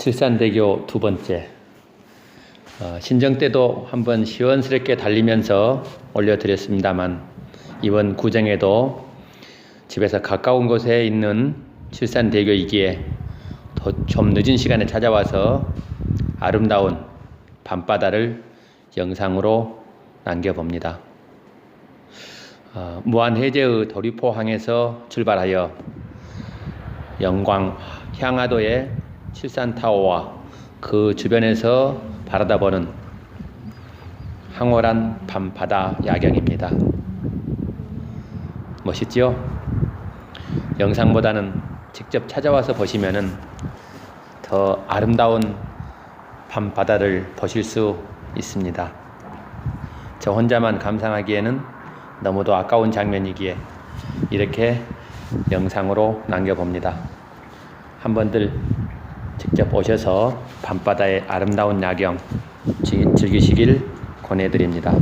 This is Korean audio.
칠산대교 두 번째. 어, 신정 때도 한번 시원스럽게 달리면서 올려드렸습니다만 이번 구정에도 집에서 가까운 곳에 있는 칠산대교이기에 더 좀 늦은 시간에 찾아와서 아름다운 밤바다를 영상으로 남겨봅니다. 어, 무한해제의 도리포항에서 출발하여 영광 향화도의 칠산타워와 그 주변에서 바라다보는 황홀한 밤바다 야경입니다. 멋있죠? 영상보다는 직접 찾아와서 보시면은 더 아름다운 밤바다를 보실 수 있습니다. 저 혼자만 감상하기에는 너무도 아까운 장면이기에 이렇게 영상으로 남겨봅니다. 한 번들 직접 오셔서 밤바다의 아름다운 야경 즐- 즐기시길 권해드립니다.